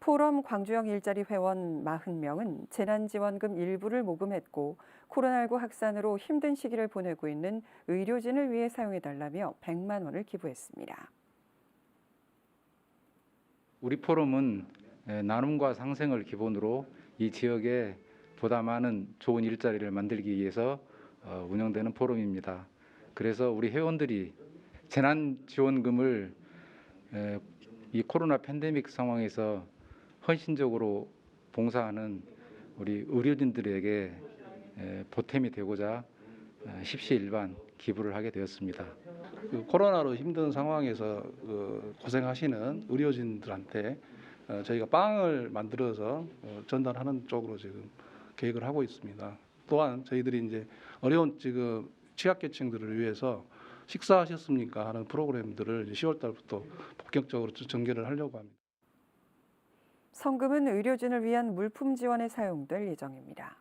포럼 광주형 일자리 회원 40명은 재난지원금 일부를 모금했고 코로나19 확산으로 힘든 시기를 보내고 있는 의료진을 위해 사용해달라며 100만 원을 기부했습니다. 우리 포럼은 에, 나눔과 상생을 기본으로 이 지역에 보다 많은 좋은 일자리를 만들기 위해서 어, 운영되는 포럼입니다. 그래서 우리 회원들이 재난지원금을 에, 이 코로나 팬데믹 상황에서 헌신적으로 봉사하는 우리 의료진들에게 에, 보탬이 되고자 어, 십시일반 기부를 하게 되었습니다. 그 코로나로 힘든 상황에서 그 고생하시는 의료진들한테 어, 저희가 빵을 만들어서 어, 전달하는 쪽으로 지금 계획을 하고 있습니다. 또한 저희들이 이제 어려운 지금 취약계층들을 위해서 식사하셨습니까 하는 프로그램들을 10월 달부터 본격적으로 전개를 하려고 합니다. 성금은 의료진을 위한 물품 지원에 사용될 예정입니다.